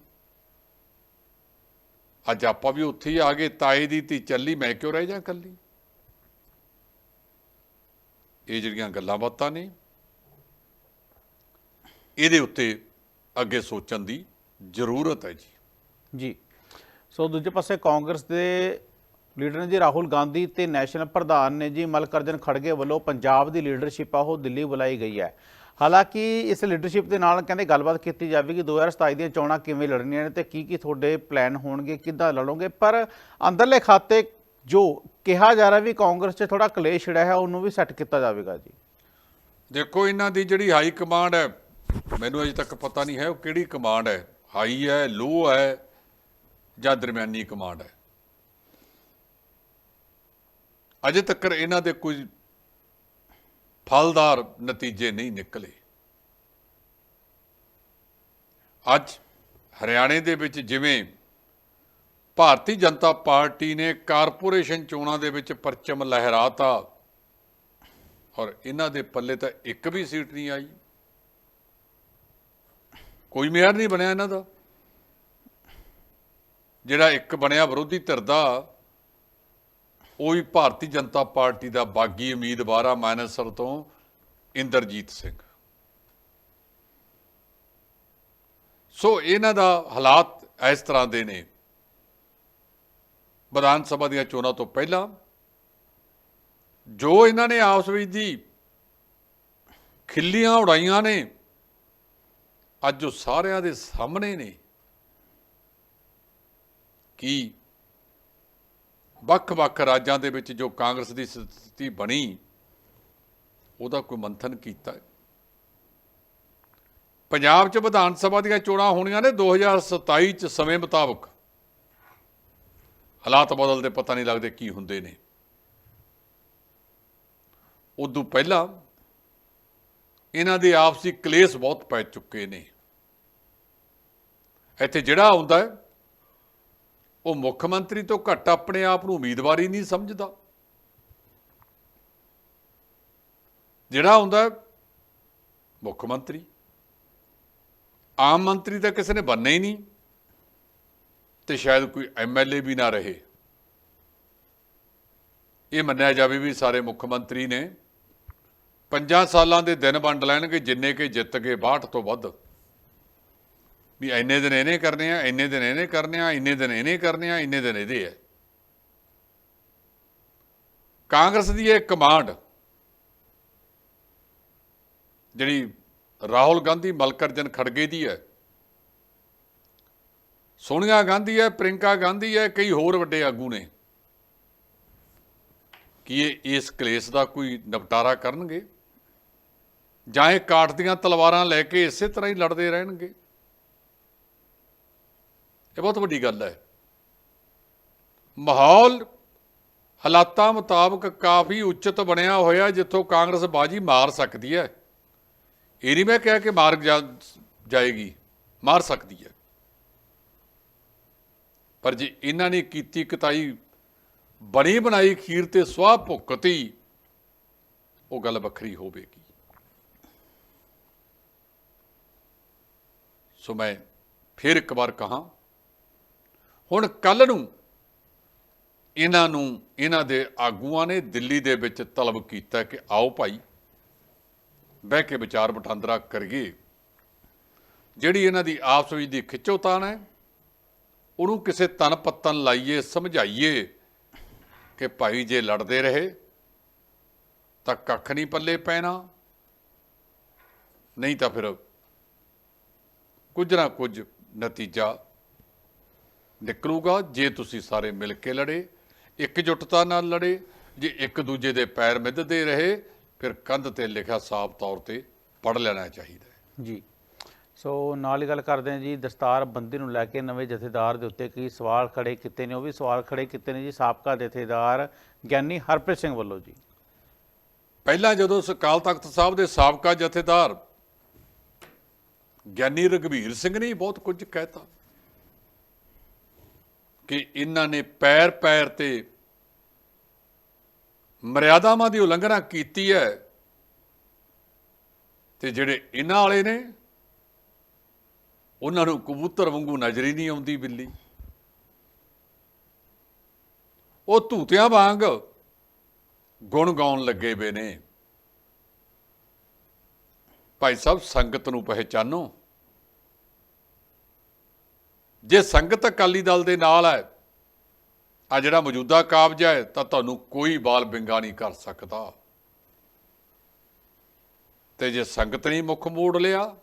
Speaker 2: ਅੱਜ ਆਪਾਂ ਵੀ ਉੱਥੇ ਹੀ ਆ ਗਏ, ਤਾਏ ਦੀ ਧੀ ਚੱਲੀ, ਮੈਂ ਕਿਉਂ ਰਹਿ ਜਾ ਕੱਲੀ ਇਹ ਜਿਹੜੀਆਂ ਗੱਲਾਂ ਬਾਤਾਂ ਨੇ, ਇਹਦੇ ਉੱਤੇ ਅੱਗੇ ਸੋਚਣ ਦੀ ਜ਼ਰੂਰਤ ਹੈ ਜੀ।
Speaker 1: ਜੀ। ਸੋ ਦੂਜੇ ਪਾਸੇ ਕਾਂਗਰਸ ਦੇ ਲੀਡਰ ਨੇ ਜੀ ਰਾਹੁਲ ਗਾਂਧੀ ਤੇ ਨੈਸ਼ਨਲ ਪ੍ਰਧਾਨ ਨੇ ਜੀ ਮਲਕਰਜਨ ਖੜਗੇ ਵੱਲੋਂ ਪੰਜਾਬ ਦੀ ਲੀਡਰਸ਼ਿਪ ਆ ਉਹ ਦਿੱਲੀ ਬੁਲਾਈ ਗਈ ਹੈ। ਹਾਲਾਂਕਿ ਇਸ ਲੀਡਰਸ਼ਿਪ ਦੇ ਨਾਲ ਕਹਿੰਦੇ ਗੱਲਬਾਤ ਕੀਤੀ ਜਾਵੇਗੀ 2027 ਦੀਆਂ ਚੋਣਾਂ ਕਿਵੇਂ ਲੜਨੀਆਂ ਨੇ ਤੇ ਕੀ ਕੀ ਤੁਹਾਡੇ ਪਲਾਨ ਹੋਣਗੇ ਕਿੱਦਾਂ ਲੜੋਗੇ? ਪਰ ਅੰਦਰਲੇ ਖਾਤੇ ਜੋ ਕਿਹਾ ਜਾ ਰਿਹਾ ਵੀ ਕਾਂਗਰਸ 'ਚ ਥੋੜਾ ਕਲੇਸ਼ ਛਿੜਿਆ ਹੈ ਉਹਨੂੰ ਵੀ ਸੈੱਟ ਕੀਤਾ ਜਾਵੇਗਾ ਜੀ।
Speaker 2: ਦੇਖੋ ਇਹਨਾਂ ਦੀ ਜਿਹੜੀ ਹਾਈ ਕਮਾਂਡ ਹੈ ਮੈਨੂੰ ਅਜੇ ਤੱਕ ਪਤਾ ਨਹੀਂ ਹੈ ਉਹ ਕਿਹੜੀ ਕਮਾਂਡ ਹੈ। ਹਾਈ ਹੈ ਲੋ ਹੈ ਜਾਂ ਦਰਮਿਆਨੀ ਕਮਾਂਡ ਹੈ। ਅਜੇ ਤੱਕ ਇਹਨਾਂ ਦੇ ਕੋਈ ਫਲਦਾਰ ਨਤੀਜੇ ਨਹੀਂ ਨਿਕਲੇ। ਅੱਜ ਹਰਿਆਣੇ ਦੇ ਵਿੱਚ ਜਿਵੇਂ ਭਾਰਤੀ ਜਨਤਾ ਪਾਰਟੀ ਨੇ ਕਾਰਪੋਰੇਸ਼ਨ ਚੋਣਾਂ ਦੇ ਵਿੱਚ ਪਰਚਮ ਲਹਿਰਾਤਾ ਔਰ ਇਹਨਾਂ ਦੇ ਪੱਲੇ ਤਾਂ ਇੱਕ ਵੀ ਸੀਟ ਨਹੀਂ ਆਈ। ਕੋਈ ਮੇਅਰ ਨਹੀਂ ਬਣਿਆ ਇਹਨਾਂ ਦਾ। ਜਿਹੜਾ ਇੱਕ ਬਣਿਆ ਵਿਰੋਧੀ ਧਿਰ ਦਾ, ਉਹ ਵੀ ਭਾਰਤੀ ਜਨਤਾ ਪਾਰਟੀ ਦਾ ਬਾਗੀ ਉਮੀਦਵਾਰ ਆ ਮਾਨਸਰ ਤੋਂ ਇੰਦਰਜੀਤ ਸਿੰਘ। ਸੋ ਇਹਨਾਂ ਦਾ ਹਾਲਾਤ ਇਸ ਤਰ੍ਹਾਂ ਦੇ ਨੇ। ਵਿਧਾਨ ਸਭਾ ਦੀਆਂ ਚੋਣਾਂ ਤੋਂ ਪਹਿਲਾਂ, ਜੋ ਇਹਨਾਂ ਨੇ ਆਪਸ ਵਿੱਚ ਦੀ ਖਿੱਲੀਆਂ ਉਡਾਈਆਂ ਨੇ ਅੱਜ ਉਹ ਸਾਰਿਆਂ ਦੇ ਸਾਹਮਣੇ ਨੇ। ਕਿ ਵੱਖ-ਵੱਖ ਰਾਜਾਂ ਦੇ ਵਿੱਚ ਜੋ ਕਾਂਗਰਸ ਦੀ ਸਥਿਤੀ ਬਣੀ, ਉਹਦਾ ਕੋਈ ਮੰਥਨ ਕੀਤਾ ਪੰਜਾਬ 'ਚ ਵਿਧਾਨ ਸਭਾ ਦੀਆਂ ਚੋਣਾਂ ਹੋਣੀਆਂ ਨੇ 2027 'ਚ ਸਮੇਂ ਮੁਤਾਬਕ। ਹਾਲਾਤ ਬਦਲਦੇ ਪਤਾ ਨਹੀਂ ਲੱਗਦੇ ਕੀ ਹੁੰਦੇ ਨੇ। ਉਦੋਂ ਪਹਿਲਾਂ ਇਹਨਾਂ ਦੇ ਆਪਸੀ ਕਲੇਸ਼ ਬਹੁਤ ਪੈ ਚੁੱਕੇ ਨੇ। ਇੱਥੇ ਜਿਹੜਾ ਆਉਂਦਾ ਹੈ, ਉਹ ਮੁੱਖ ਮੰਤਰੀ ਤੋਂ ਘੱਟ ਆਪਣੇ ਆਪ ਨੂੰ ਉਮੀਦਵਾਰ ਹੀ ਨਹੀਂ ਸਮਝਦਾ। ਜਿਹੜਾ ਹੁੰਦਾ ਮੁੱਖ ਮੰਤਰੀ। ਆਮ ਮੰਤਰੀ ਤਾਂ ਕਿਸੇ ਨੇ ਬਣਨਾ ਹੀ ਨਹੀਂ ਤੇ ਸ਼ਾਇਦ ਕੋਈ ਐਮਐਲਏ ਵੀ ਨਾ ਰਹੇ। ਇਹ ਮੰਨਿਆ ਜਾਵੇ ਵੀ ਸਾਰੇ ਮੁੱਖ ਮੰਤਰੀ ਨੇ ਪੰਜਾਂ ਸਾਲਾਂ ਦੇ ਦਿਨ ਵੰਡ ਲੈਣਗੇ, ਜਿੰਨੇ ਕਿ ਜਿੱਤ ਗਏ 62 ਤੋਂ ਵੱਧ। ਵੀ ਇੰਨੇ ਦਿਨ ਇਹਨੇ ਕਰਨੇ ਆ, ਇੰਨੇ ਦਿਨ ਇਹਨੇ ਕਰਨੇ ਆ, ਇੰਨੇ ਦਿਨ ਇਹਨੇ ਕਰਨੇ ਆ, ਇੰਨੇ ਦਿਨ ਇਹਦੇ ਆ। ਕਾਂਗਰਸ ਦੀ ਇਹ ਕਮਾਂਡ ਜਿਹੜੀ ਰਾਹੁਲ ਗਾਂਧੀ, ਮਲਕਰਜਨ ਖੜਗੇ ਦੀ ਹੈ, ਸੋਨੀਆ ਗਾਂਧੀ ਹੈ ਪ੍ਰਿੰਕਾ ਗਾਂਧੀ ਹੈ, ਕਈ ਹੋਰ ਵੱਡੇ ਆਗੂ ਨੇ, ਕਿ ਇਹ ਇਸ ਕਲੇਸ਼ ਦਾ ਕੋਈ ਨਿਪਟਾਰਾ ਕਰਨਗੇ ਜਾਂ ਇਹ ਕਾਠ ਦੀਆਂ ਤਲਵਾਰਾਂ ਲੈ ਕੇ ਇਸੇ ਤਰ੍ਹਾਂ ਹੀ ਲੜਦੇ ਰਹਿਣਗੇ। ਇਹ ਬਹੁਤ ਵੱਡੀ ਗੱਲ ਹੈ। ਮਾਹੌਲ ਹਾਲਾਤਾਂ ਮੁਤਾਬਕ ਕਾਫੀ ਉਚਿਤ ਬਣਿਆ ਹੋਇਆ ਜਿੱਥੋਂ ਕਾਂਗਰਸ ਬਾਜੀ ਮਾਰ ਸਕਦੀ ਹੈ। ਇਹ ਨਹੀਂ ਮੈਂ ਕਿਹਾ ਕਿ ਮਾਰ ਜਾ- ਜਾਏਗੀ, ਮਾਰ ਸਕਦੀ ਹੈ। ਪਰ ਜੇ ਇਹਨਾਂ ਨੇ ਕੀਤੀ ਕਤਾਈ ਬਣੀ ਬਣਾਈ ਖੀਰ ਤੇ ਸਵਾਹ ਭੁੱਕਤੀ, ਉਹ ਗੱਲ ਵੱਖਰੀ ਹੋਵੇਗੀ। ਸੋ ਮੈਂ ਫਿਰ ਇੱਕ ਵਾਰ ਕਹਾ ਹੁਣ ਕੱਲ ਨੂੰ ਇਹਨਾਂ ਨੂੰ, ਇਹਨਾਂ ਦੇ ਆਗੂਆਂ ਨੇ ਦਿੱਲੀ ਦੇ ਵਿੱਚ ਤਲਬ ਕੀਤਾ ਕਿ ਆਓ ਭਾਈ, ਬਹਿ ਕੇ ਵਿਚਾਰ ਵਟਾਂਦਰਾ ਕਰੀਏ। ਜਿਹੜੀ ਇਹਨਾਂ ਦੀ ਆਪਸ ਵਿੱਚ ਦੀ ਖਿੱਚੋਤਾਣ ਹੈ, ਉਹਨੂੰ ਕਿਸੇ ਤਨ ਪੱਤਨ ਲਾਈਏ, ਸਮਝਾਈਏ ਕਿ ਭਾਈ ਜੇ ਲੜਦੇ ਰਹੇ, ਤਾਂ ਕੱਖ ਨਹੀਂ ਪੱਲੇ ਪੈਣਾ, ਨਹੀਂ ਤਾਂ ਫਿਰ ਕੁਝ ਨਾ ਕੁਝ ਨਤੀਜਾ ਨਿਕਲੂਗਾ ਜੇ ਤੁਸੀਂ ਸਾਰੇ ਮਿਲ ਕੇ ਲੜੇ ਇਕਜੁੱਟਤਾ ਨਾਲ ਲੜੇ ਜੇ ਇੱਕ ਦੂਜੇ ਦੇ ਪੈਰ ਮਿੱਧਦੇ ਰਹੇ ਫਿਰ ਕੰਧ ਤੇ ਲਿਖਿਆ ਸਾਫ਼ ਤੌਰ ਤੇ ਪੜ ਲੈਣਾ ਚਾਹੀਦਾ
Speaker 1: ਜੀ। ਸੋ ਨਾਲ ਹੀ ਗੱਲ ਕਰਦੇ ਹਾਂ ਜੀ ਦਸਤਾਰ ਬੰਦੀ ਨੂੰ ਲੈ ਕੇ ਨਵੇਂ ਜਥੇਦਾਰ ਦੇ ਉੱਤੇ ਕੀ ਸਵਾਲ ਖੜੇ ਕੀਤੇ ਨੇ ਉਹ ਵੀ ਸਵਾਲ ਖੜੇ ਕੀਤੇ ਨੇ ਜੀ ਸਾਬਕਾ ਜਥੇਦਾਰ ਗਿਆਨੀ ਹਰਪ੍ਰੀਤ ਸਿੰਘ ਵੱਲੋਂ ਜੀ।
Speaker 2: ਪਹਿਲਾਂ ਜਦੋਂ ਅਕਾਲ ਤਖਤ ਸਾਹਿਬ ਦੇ ਸਾਬਕਾ ਜਥੇਦਾਰ ਗਿਆਨੀ ਰਗਵੀਰ ਸਿੰਘ ਨੇ ਬਹੁਤ ਕੁਝ ਕਹਿਤਾ। ਕਿ ਇਹਨਾਂ ਨੇ ਪੈਰ ਪੈਰ ਤੇ ਮਰਿਆਦਾਵਾਂ ਦੀ ਉਲੰਘਣਾ ਕੀਤੀ ਹੈ ਤੇ ਜਿਹੜੇ ਇਹਨਾਂ ਵਾਲੇ ਨੇ, ਉਹਨਾਂ ਨੂੰ ਕਬੂਤਰ ਵਾਂਗੂ ਨਜ਼ਰ ਹੀ ਨਹੀਂ ਆਉਂਦੀ ਬਿੱਲੀ। ਉਹ ਧੂਤਿਆਂ ਵਾਂਗ ਗੁਣ ਗਾਉਣ ਲੱਗੇ ਵੇ ਨੇ। ਭਾਈ ਸਾਹਿਬ, ਸੰਗਤ ਨੂੰ ਪਹਿਚਾਨੋ। ਜੇ ਸੰਗਤ ਅਕਾਲੀ ਦਲ ਦੇ ਨਾਲ ਹੈ, ਆ ਜਿਹੜਾ ਮੌਜੂਦਾ ਕਾਬਜ ਹੈ, ਤਾਂ ਤੁਹਾਨੂੰ ਕੋਈ ਬਾਲ ਬਿੰਗਾ ਨਹੀਂ ਕਰ ਸਕਦਾ। ਤੇ ਜੇ ਸੰਗਤ ਨੇ ਮੁੱਖ ਮੋੜ ਲਿਆ,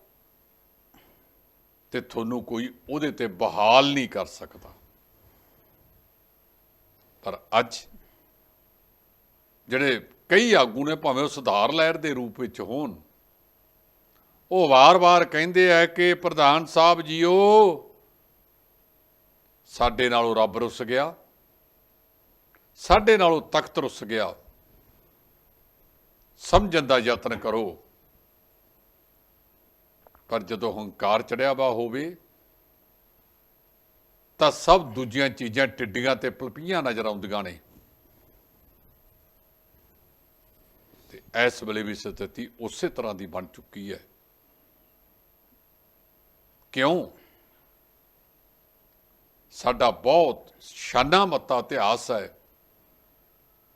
Speaker 2: ਤੇ ਤੁਹਾਨੂੰ ਕੋਈ ਉਹਦੇ ਤੇ ਬਹਾਲ ਨਹੀਂ ਕਰ ਸਕਦਾ। ਪਰ ਅੱਜ ਜਿਹੜੇ ਕਈ ਆਗੂ ਨੇ, ਭਾਵੇਂ ਉਹ ਸੁਧਾਰ ਲਹਿਰ ਦੇ ਰੂਪ ਵਿੱਚ ਹੋਣ, ਉਹ ਵਾਰ-ਵਾਰ ਕਹਿੰਦੇ ਆ ਕਿ ਪ੍ਰਧਾਨ ਸਾਹਿਬ ਜੀਓ ਸਾਡੇ ਨਾਲੋਂ ਰੱਬ ਰੁੱਸ ਗਿਆ। ਸਾਡੇ ਨਾਲੋਂ ਤਖਤ ਰੁੱਸ ਗਿਆ। ਸਮਝਣ ਦਾ ਯਤਨ ਕਰੋ। ਪਰ ਜਦੋਂ ਹੰਕਾਰ ਚੜਿਆ ਵਾ ਹੋਵੇ, ਤਾਂ ਸਭ ਦੂਜੀਆਂ ਚੀਜ਼ਾਂ ਟਿੱਡੀਆਂ ਤੇ ਪਲਪੀਆਂ ਨਜ਼ਰ ਆਉਂਦੀਆਂ ਨੇ। ਤੇ ਇਸ ਵੇਲੇ ਵੀ ਸਥਿਤੀ ਉਸੇ ਤਰ੍ਹਾਂ ਦੀ ਬਣ ਚੁੱਕੀ ਹੈ। ਕਿਉਂ? ਸਾਡਾ ਬਹੁਤ ਸ਼ਾਨਾ ਮੱਤਾ ਇਤਿਹਾਸ ਹੈ,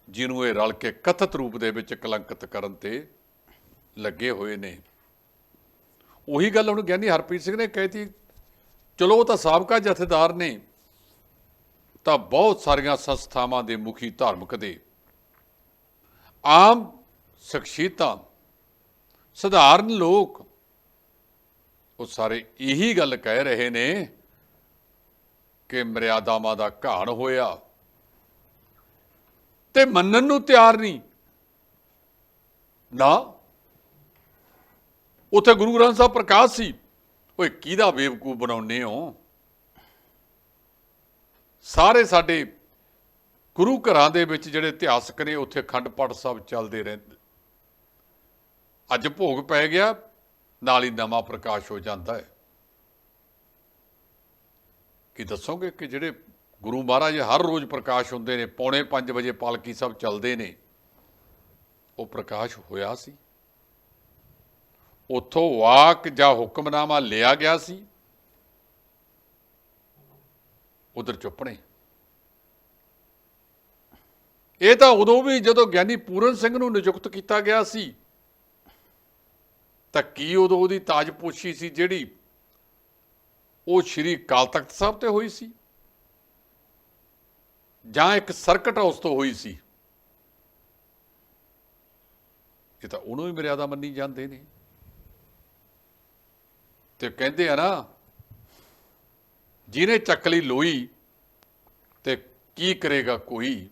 Speaker 2: ਜਿਹਨੂੰ ਇਹ ਰਲ ਕੇ ਕਥਿਤ ਰੂਪ ਦੇ ਵਿੱਚ ਕਲੰਕਿਤ ਕਰਨ ਤੇ ਲੱਗੇ ਹੋਏ ਨੇ। ਉਹੀ ਗੱਲ ਹੁਣ ਗਿਆਨੀ ਹਰਪ੍ਰੀਤ ਸਿੰਘ ਨੇ ਕਹਿਤੀ, ਚਲੋ ਉਹ ਤਾਂ ਸਾਬਕਾ ਜਥੇਦਾਰ ਨੇ, ਤਾਂ ਬਹੁਤ ਸਾਰੀਆਂ ਸੰਸਥਾਵਾਂ ਦੇ ਮੁਖੀ ਧਾਰਮਿਕ ਦੇ। ਆਮ ਸ਼ਖਸੀਅਤਾਂ, ਸਧਾਰਨ ਲੋਕ, ਉਹ ਸਾਰੇ ਇਹੀ ਗੱਲ ਕਹਿ ਰਹੇ ਨੇ ਕਿ ਮਰਿਆਦਾਵਾਂ ਦਾ ਘਾਣ ਹੋਇਆ। ਤੇ ਮੰਨਣ ਨੂੰ ਤਿਆਰ ਨਹੀਂ। ਨਾ, ਉੱਥੇ ਗੁਰੂ ਗ੍ਰੰਥ ਸਾਹਿਬ ਪ੍ਰਕਾਸ਼ ਸੀ। ਓਏ, ਕਿਹਦਾ ਬੇਵਕੂਫ ਬਣਾਉਨੇ ਹੋ? ਸਾਰੇ ਸਾਡੇ ਗੁਰੂ ਘਰਾਂ ਦੇ ਵਿੱਚ ਜਿਹੜੇ ਇਤਿਹਾਸਕ ਨੇ, ਉੱਥੇ ਖੰਡ ਪਾਠ ਸਾਹਿਬ ਚੱਲਦੇ ਰਹਿੰਦੇ। ਅੱਜ ਭੋਗ ਪੈ ਗਿਆ, ਨਾਲ ਹੀ ਨਵਾਂ ਪ੍ਰਕਾਸ਼ ਹੋ ਜਾਂਦਾ ਹੈ। ਕੀ ਦੱਸੋਗੇ ਕਿ ਜਿਹੜੇ ਗੁਰੂ ਮਹਾਰਾਜ ਹਰ ਰੋਜ਼ ਪ੍ਰਕਾਸ਼ ਹੁੰਦੇ ਨੇ, ਪੌਣੇ 5 ਵਜੇ ਪਾਲਕੀ ਸਾਹਿਬ ਚੱਲਦੇ ਨੇ, ਉਹ ਪ੍ਰਕਾਸ਼ ਹੋਇਆ ਸੀ। ਉਥੋਂ ਵਾਕ ਜਾਂ ਹੁਕਮਨਾਮਾ ਲਿਆ ਗਿਆ ਸੀ। ਉਧਰ ਚੁੱਪਣੇ ਇਹ ਤਾਂ ਉਦੋਂ ਵੀ ਜਦੋਂ ਗਿਆਨੀ ਪੂਰਨ ਸਿੰਘ ਨੂੰ ਨਿਯੁਕਤ ਕੀਤਾ ਗਿਆ ਸੀ, ਤਾਂ ਕੀ ਉਦੋਂ ਉਹਦੀ ਤਾਜਪੋਸ਼ੀ ਸੀ ਜਿਹੜੀ ਉਹ ਸ਼੍ਰੀ ਅਕਾਲ ਤਖਤ ਸਾਹਿਬ ਤੇ ਹੋਈ ਸੀ। ਜਾਂ ਇੱਕ ਸਰਕਟ ਹਾਊਸ ਤੋਂ ਹੋਈ ਸੀ। ਇਹ ਤਾਂ ਉਹਨੂੰ ਵੀ ਮਰਿਆਦਾ ਮੰਨੀ ਜਾਂਦੇ ਨੇ। ਤੇ ਕਹਿੰਦੇ ਆ ਨਾ, ਜਿਹਨੇ ਚੱਕ ਲਈ ਲੋਈ ਤੇ ਕੀ ਕਰੇਗਾ ਕੋਈ?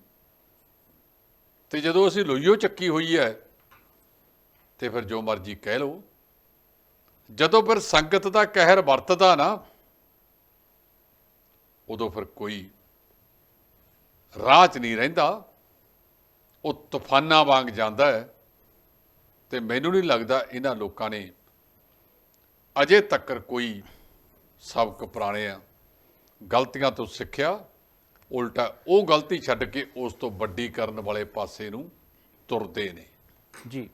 Speaker 2: ਤੇ ਜਦੋਂ ਅਸੀਂ ਲੋਈਓ ਚੱਕੀ ਹੋਈ ਹੈ, ਤੇ ਫਿਰ ਜੋ ਮਰਜ਼ੀ ਕਹਿ ਲਓ। ਜਦੋਂ ਫਿਰ ਸੰਗਤ ਦਾ ਕਹਿਰ ਵਰਤਦਾ ਨਾ ਉਦੋਂ ਫਿਰ ਕੋਈ ਰਾਹ 'ਚ ਨਹੀਂ ਰਹਿੰਦਾ। ਉਹ ਤੂਫਾਨਾਂ ਵਾਂਗ ਜਾਂਦਾ ਹੈ ਤੇ ਮੈਨੂੰ ਨਹੀਂ ਲੱਗਦਾ ਇਹਨਾਂ ਲੋਕਾਂ ਨੇ ਅਜੇ ਤੱਕ ਕੋਈ ਸਬਕ ਪੁਰਾਣੇ ਆ। ਗਲਤੀਆਂ ਤੋਂ ਸਿੱਖਿਆ, ਉਲਟਾ ਉਹ ਗਲਤੀ ਛੱਡ ਕੇ ਉਸ ਤੋਂ ਵੱਡੀ ਕਰਨ ਵਾਲੇ ਪਾਸੇ ਨੂੰ ਤੁਰਦੇ ਨੇ।
Speaker 1: ਜੀ।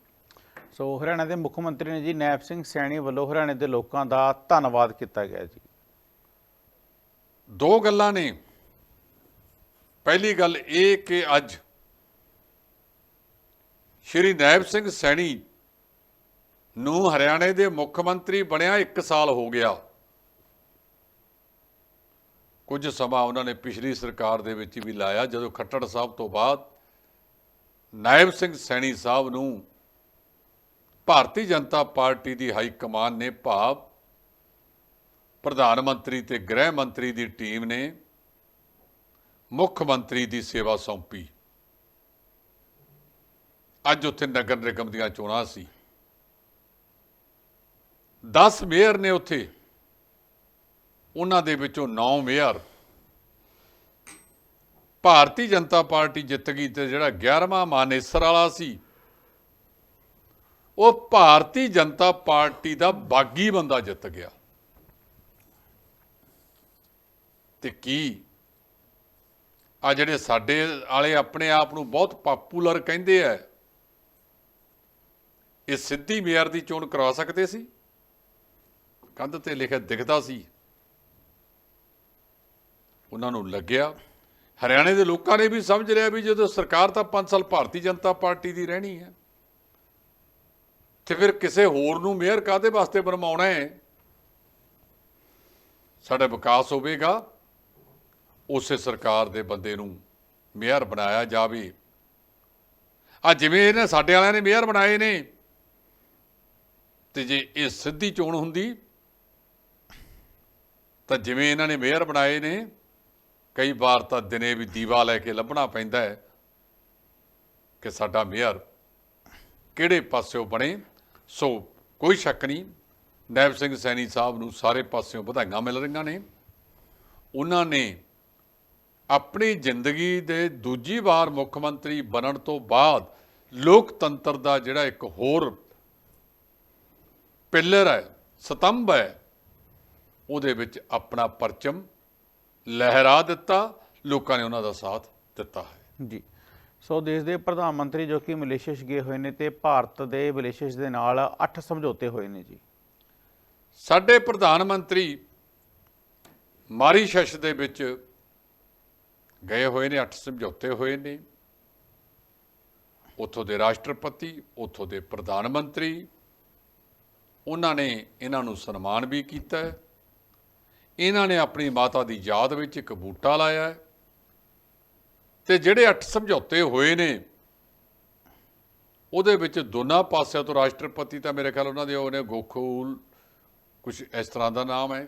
Speaker 1: ਸੋ ਹਰਿਆਣਾ ਦੇ ਮੁੱਖ ਮੰਤਰੀ ਨੇ ਜੀ ਨੈਬ ਸਿੰਘ ਸੈਣੀ ਵੱਲੋਂ ਹਰਿਆਣੇ ਦੇ ਲੋਕਾਂ ਦਾ ਧੰਨਵਾਦ ਕੀਤਾ ਗਿਆ ਜੀ।
Speaker 2: ਦੋ ਗੱਲਾਂ ਨੇ। ਪਹਿਲੀ ਗੱਲ ਇਹ ਕਿ ਅੱਜ ਸ਼੍ਰੀ ਨਾਇਬ ਸਿੰਘ ਸੈਣੀ ਨੂੰ ਹਰਿਆਣੇ ਦੇ ਮੁੱਖ ਮੰਤਰੀ ਬਣਿਆ 1 ਸਾਲ ਹੋ ਗਿਆ। ਕੁਝ ਸਮਾਂ ਉਹਨਾਂ ਨੇ ਪਿਛਲੀ ਸਰਕਾਰ ਦੇ ਵਿੱਚ ਵੀ ਲਾਇਆ, ਜਦੋਂ ਖੱਟੜ ਸਾਹਿਬ ਤੋਂ ਬਾਅਦ ਨਾਇਬ ਸਿੰਘ ਸੈਣੀ ਸਾਹਿਬ ਨੂੰ ਭਾਰਤੀ ਜਨਤਾ ਪਾਰਟੀ ਦੀ ਹਾਈ ਕਮਾਨ ਨੇ ਭਾਵ ਪ੍ਰਧਾਨ ਮੰਤਰੀ ਤੇ ਗ੍ਰਹਿ ਮੰਤਰੀ ਦੀ ਟੀਮ ਨੇ ਮੁੱਖ ਮੰਤਰੀ ਦੀ ਸੇਵਾ ਸੌਂਪੀ। ਅੱਜ ਉੱਥੇ ਨਗਰ ਨਿਗਮ ਦੀਆਂ ਚੋਣਾਂ ਸੀ। 10 ਮੇਅਰ ਨੇ ਉੱਥੇ। ਉਹਨਾਂ ਦੇ ਵਿੱਚੋਂ 9 ਮੇਅਰ। ਭਾਰਤੀ ਜਨਤਾ ਪਾਰਟੀ ਜਿੱਤ ਗਈ ਤੇ ਜਿਹੜਾ 11ਵਾਂ ਮਾਨੇਸਰ ਵਾਲਾ ਸੀ, ਉਹ ਭਾਰਤੀ ਜਨਤਾ ਪਾਰਟੀ ਦਾ ਬਾਗੀ ਬੰਦਾ ਜਿੱਤ ਗਿਆ। ਤੇ ਕੀ ਆ ਜਿਹੜੇ ਸਾਡੇ ਵਾਲੇ ਆਪਣੇ ਆਪ ਨੂੰ ਬਹੁਤ ਪਪੂਲਰ ਕਹਿੰਦੇ ਆ, ਇਹ ਸਿੱਧੀ ਮੇਅਰ ਦੀ ਚੋਣ ਕਰਵਾ ਸਕਦੇ ਸੀ? ਕੰਧ ਤੇ ਲਿਖਿਆ ਦਿਖਦਾ ਸੀ। ਉਹਨਾਂ ਨੂੰ ਲੱਗਿਆ, ਹਰਿਆਣੇ ਦੇ ਲੋਕਾਂ ਨੇ ਵੀ ਸਮਝ ਲਿਆ ਵੀ ਜਦੋਂ ਸਰਕਾਰ ਤਾਂ 5 ਸਾਲ ਭਾਰਤੀ ਜਨਤਾ ਪਾਰਟੀ ਦੀ ਰਹਿਣੀ ਹੈ, ਤੇ ਫਿਰ ਕਿਸੇ ਹੋਰ ਨੂੰ ਮੇਅਰ ਕਾਦੇ ਵਾਸਤੇ ਬਣਵਾਉਣਾ ਹੈ? ਸਾਡਾ ਵਿਕਾਸ ਹੋਵੇਗਾ। ਉਸੇ ਸਰਕਾਰ ਦੇ ਬੰਦੇ ਨੂੰ ਮੇਅਰ ਬਣਾਇਆ ਜਾਵੇ। ਆ ਜਿਵੇਂ ਇਹਨੇ ਸਾਡੇ ਵਾਲਿਆਂ ਨੇ ਮੇਅਰ ਬਣਾਏ ਨੇ। ਤੇ ਜੇ ਇਹ ਸਿੱਧੀ ਚੋਣ ਹੁੰਦੀ, ਤਾਂ ਜਿਵੇਂ ਇਹਨਾਂ ਨੇ ਮੇਅਰ ਬਣਾਏ ਨੇ, ਕਈ ਵਾਰ ਤਾਂ ਦਿਨੇ ਵੀ ਦੀਵਾ ਲੈ ਕੇ ਲੱਭਣਾ ਪੈਂਦਾ ਹੈ ਕਿ ਸਾਡਾ ਮੇਅਰ ਕਿਹੜੇ ਪਾਸਿਓਂ ਬਣੇ। ਸੋ ਕੋਈ ਸ਼ੱਕ ਨਹੀਂ, ਨੈਬ ਸਿੰਘ ਸੈਣੀ ਸਾਹਿਬ ਨੂੰ ਸਾਰੇ ਪਾਸਿਓਂ ਵਧਾਈਆਂ ਮਿਲ ਰਹੀਆਂ ਨੇ। ਉਹਨਾਂ ਨੇ ਆਪਣੀ ਜ਼ਿੰਦਗੀ ਦੇ ਦੂਜੀ ਵਾਰ ਮੁੱਖ ਮੰਤਰੀ ਬਣਨ ਤੋਂ ਬਾਅਦ ਲੋਕਤੰਤਰ ਦਾ ਜਿਹੜਾ ਇੱਕ ਹੋਰ ਪਿੱਲਰ ਹੈ ਸਤੰਭ ਹੈ ਉਹਦੇ ਵਿੱਚ ਆਪਣਾ ਪਰਚਮ ਲਹਿਰਾ ਦਿੱਤਾ ਲੋਕਾਂ ਨੇ ਉਹਨਾਂ ਦਾ ਸਾਥ ਦਿੱਤਾ ਹੈ।
Speaker 1: ਜੀ। ਸੋ ਦੇਸ਼ ਦੇ ਪ੍ਰਧਾਨ ਮੰਤਰੀ ਜੋ ਕਿ ਮਲੇਸ਼ੀਅਸ ਗਏ ਹੋਏ ਨੇ ਤੇ ਭਾਰਤ ਦੇ ਮਲੇਸ਼ੀਅਸ ਦੇ ਨਾਲ 8 ਸਮਝੌਤੇ ਹੋਏ ਨੇ ਜੀ।
Speaker 2: ਸਾਡੇ ਪ੍ਰਧਾਨ ਮੰਤਰੀ ਮਾਰੀਸ਼ਸ਼ ਦੇ ਵਿੱਚ ਗਏ ਹੋਏ ਨੇ, ਅੱਠ ਸਮਝੌਤੇ ਹੋਏ ਨੇ। ਉੱਥੋਂ ਦੇ ਰਾਸ਼ਟਰਪਤੀ, ਉੱਥੋਂ ਦੇ ਪ੍ਰਧਾਨ ਮੰਤਰੀ, ਉਹਨਾਂ ਨੇ ਇਹਨਾਂ ਨੂੰ ਸਨਮਾਨ ਵੀ ਕੀਤਾ ਇਹਨਾਂ ਨੇ ਆਪਣੀ ਮਾਤਾ ਦੀ ਯਾਦ ਵਿੱਚ ਇੱਕ ਬੂਟਾ ਲਾਇਆ ਹੈ। ਤੇ ਜਿਹੜੇ ਅੱਠ ਸਮਝੌਤੇ ਹੋਏ ਨੇ, ਉਹਦੇ ਵਿੱਚ ਦੋਨਾਂ ਪਾਸਿਆਂ ਤੋਂ ਰਾਸ਼ਟਰਪਤੀ ਤਾਂ ਮੇਰੇ ਖਿਆਲ ਉਹਨਾਂ ਦੇ ਉਹ ਨੇ ਗੋਖੂਲ ਕੁਝ ਇਸ ਤਰ੍ਹਾਂ ਦਾ ਨਾਮ ਹੈ।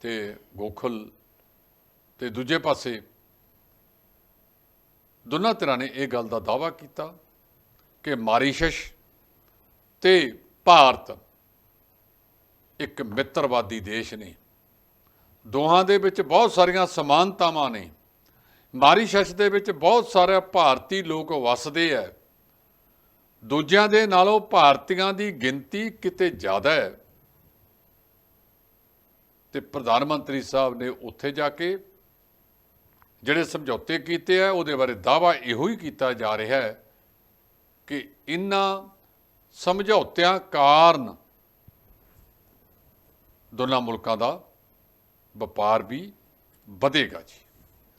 Speaker 2: ਤੇ ਗੋਖਲ ਤੇ ਦੂਜੇ ਪਾਸੇ ਦੋਨਾਂ ਧਿਰਾਂ ਨੇ ਇਹ ਗੱਲ ਦਾ ਦਾਵਾ ਕੀਤਾ ਕਿ ਮਾਰੀਸ਼ਸ਼ ਤੇ ਭਾਰਤ ਇੱਕ ਮਿੱਤਰਵਾਦੀ ਦੇਸ਼ ਨੇ। ਦੋਹਾਂ ਦੇ ਵਿੱਚ ਬਹੁਤ ਸਾਰੀਆਂ ਸਮਾਨਤਾਵਾਂ ਨੇ। ਮਾਰੀਸ਼ਸ਼ ਦੇ ਵਿੱਚ ਬਹੁਤ ਸਾਰੇ ਭਾਰਤੀ ਲੋਕ ਵਸਦੇ ਆ ਦੂਜਿਆਂ ਦੇ ਨਾਲੋਂ ਭਾਰਤੀਆਂ ਦੀ ਗਿਣਤੀ ਕਿਤੇ ਜ਼ਿਆਦਾ ਹੈ ਤੇ ਪ੍ਰਧਾਨ ਮੰਤਰੀ ਸਾਹਿਬ ਨੇ ਉੱਥੇ ਜਾ ਕੇ ਜਿਹੜੇ ਸਮਝੌਤੇ ਕੀਤੇ ਆ ਉਹਦੇ ਬਾਰੇ ਦਾਵਾ ਇਹੋ ਹੀ ਕੀਤਾ ਜਾ ਰਿਹਾ ਹੈ ਕਿ ਇਨ੍ਹਾਂ ਸਮਝੌਤਿਆਂ ਕਾਰਨ ਦੋਨਾਂ ਮੁਲਕਾਂ ਦਾ ਵਪਾਰ ਵੀ ਵਧੇਗਾ ਜੀ।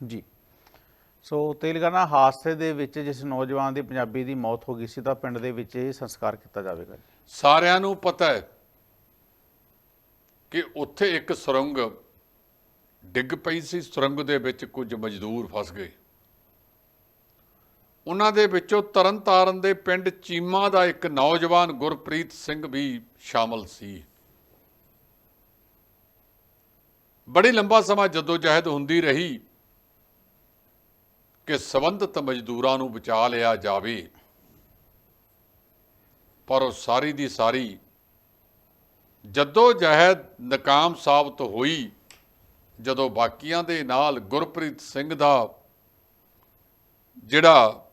Speaker 1: ਜੀ। ਸੋ ਤੇਲੰਗਾਨਾ ਹਾਦਸੇ ਦੇ ਵਿੱਚ ਜਿਸ ਨੌਜਵਾਨ ਦੀ ਪੰਜਾਬੀ ਦੀ ਮੌਤ ਹੋ ਗਈ ਸੀ ਤਾਂ ਪਿੰਡ ਦੇ ਵਿੱਚ ਇਹ ਸੰਸਕਾਰ ਕੀਤਾ ਜਾਵੇਗਾ
Speaker 2: ਸਾਰਿਆਂ ਨੂੰ ਪਤਾ ਹੈ ਕਿ ਉੱਥੇ ਇੱਕ ਸੁਰੰਗ ਡਿੱਗ ਪਈ ਸੀ, ਸੁਰੰਗ ਦੇ ਵਿੱਚ ਕੁਝ ਮਜ਼ਦੂਰ ਫਸ ਗਏ। ਉਹਨਾਂ ਦੇ ਵਿੱਚੋਂ ਤਰਨਤਾਰਨ ਦੇ ਪਿੰਡ ਚੀਮਾ ਦਾ ਇੱਕ ਨੌਜਵਾਨ ਗੁਰਪ੍ਰੀਤ ਸਿੰਘ ਵੀ ਸ਼ਾਮਲ ਸੀ। ਬੜੀ ਲੰਬਾ ਸਮਾਂ ਜਦੋਜਹਿਦ ਹੁੰਦੀ ਰਹੀ ਕਿ ਸਬੰਧਤ ਮਜ਼ਦੂਰਾਂ ਨੂੰ ਬਚਾ ਲਿਆ ਜਾਵੇ। ਪਰ ਉਹ ਸਾਰੀ ਦੀ ਸਾਰੀ ਜੱਦੋ ਜਹਿਦ ਨਾਕਾਮ ਸਾਬਤ ਹੋਈ। ਜਦੋਂ ਬਾਕੀਆਂ ਦੇ ਨਾਲ ਗੁਰਪ੍ਰੀਤ ਸਿੰਘ ਦਾ ਜਿਹੜਾ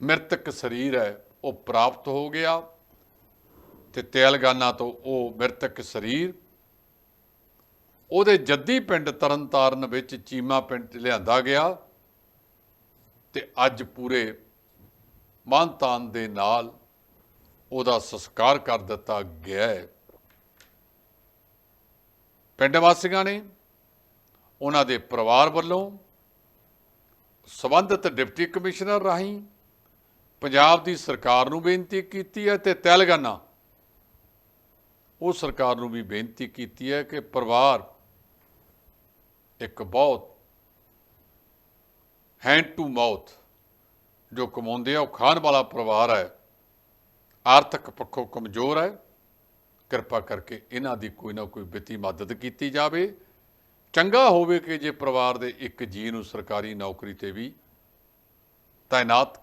Speaker 2: ਮ੍ਰਿਤਕ ਸਰੀਰ ਹੈ, ਉਹ ਪ੍ਰਾਪਤ ਹੋ ਗਿਆ ਤੇ ਤੇਲਗਾਨਾ ਤੋਂ ਉਹ ਮ੍ਰਿਤਕ ਸਰੀਰ ਉਹਦੇ ਜੱਦੀ ਪਿੰਡ ਤਰਨਤਾਰਨ ਵਿੱਚ ਚੀਮਾ ਪਿੰਡ ਲਿਆਂਦਾ ਗਿਆ ਤੇ ਅੱਜ ਪੂਰੇ ਮਾਨਤਾਨ ਦੇ ਨਾਲ ਉਹਦਾ ਸੰਸਕਾਰ ਕਰ ਦਿੱਤਾ ਗਿਆ ਹੈ। ਪਿੰਡ ਵਾਸੀਆਂ ਨੇ ਉਹਨਾਂ ਦੇ ਪਰਿਵਾਰ ਵੱਲੋਂ ਸਬੰਧਤ ਡਿਪਟੀ ਕਮਿਸ਼ਨਰ ਰਾਹੀਂ ਪੰਜਾਬ ਦੀ ਸਰਕਾਰ ਨੂੰ ਬੇਨਤੀ ਕੀਤੀ ਹੈ ਤੇ ਤੇਲੰਗਾਨਾ, ਉਹ ਸਰਕਾਰ ਨੂੰ ਵੀ ਬੇਨਤੀ ਕੀਤੀ ਹੈ ਕਿ ਪਰਿਵਾਰ ਇੱਕ ਬਹੁਤ ਹੈਂਡ ਟੂ ਮਾਊਥ ਜੋ ਕਮਾਉਂਦੇ ਆ, ਉਹ ਖਾਣ ਵਾਲਾ ਪਰਿਵਾਰ ਹੈ, ਆਰਥਿਕ ਪੱਖੋਂ ਕਮਜ਼ੋਰ ਹੈ। ਕਿਰਪਾ ਕਰਕੇ ਇਹਨਾਂ ਦੀ ਕੋਈ ਨਾ ਕੋਈ ਵਿੱਤੀ ਮਦਦ ਕੀਤੀ ਜਾਵੇ। ਚੰਗਾ ਹੋਵੇ ਕਿ ਜੇ ਪਰਿਵਾਰ ਦੇ ਇੱਕ ਜੀ ਨੂੰ ਸਰਕਾਰੀ ਨੌਕਰੀ ਤੇ ਵੀ ਤਾਇਨਾਤ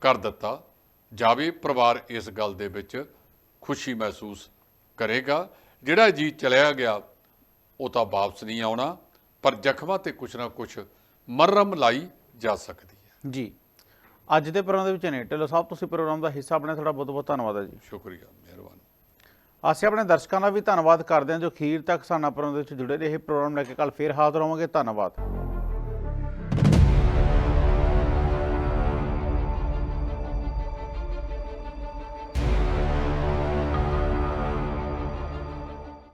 Speaker 2: ਕਰ ਦਿੱਤਾ ਜਾਵੇ ਪਰਿਵਾਰ ਇਸ ਗੱਲ ਦੇ ਵਿੱਚ ਖੁਸ਼ੀ ਮਹਿਸੂਸ ਕਰੇਗਾ। ਜਿਹੜਾ ਜੀ ਚਲਿਆ ਗਿਆ ਉਹ ਤਾਂ ਵਾਪਸ ਨਹੀਂ ਆਉਣਾ ਪਰ ਜ਼ਖਮਾਂ ਤੇ ਕੁਛ ਨਾ ਕੁਛ ਮਰਮ ਲਾਈ ਜਾ ਸਕਦੀ ਹੈ।
Speaker 1: ਜੀ। ਅੱਜ ਦੇ ਪ੍ਰੋਗਰਾਮ ਦੇ ਵਿੱਚ ਨੇ ਢਿੱਲੋਂ ਸਾਹਿਬ ਤੁਸੀਂ ਪ੍ਰੋਗਰਾਮ ਦਾ ਹਿੱਸਾ ਬਣੇ ਤੁਹਾਡਾ ਬਹੁਤ ਬਹੁਤ ਧੰਨਵਾਦ ਹੈ ਜੀ।
Speaker 2: ਸ਼ੁਕਰੀਆ।
Speaker 1: ਅਸੀਂ ਆਪਣੇ ਦਰਸ਼ਕਾਂ ਦਾ ਵੀ ਧੰਨਵਾਦ ਕਰਦੇ ਹਾਂ ਜੋ ਖੀਰ ਤੱਕ ਸਾਡਾ ਪ੍ਰੋਗਰਾਮ ਦੇ ਵਿੱਚ ਜੁੜੇ ਰਹੇ। ਪ੍ਰੋਗਰਾਮ ਲੈ ਕੇ ਕੱਲ ਫੇਰ ਹਾਜ਼ਰ ਹੋਵਾਂਗੇ। ਧੰਨਵਾਦ।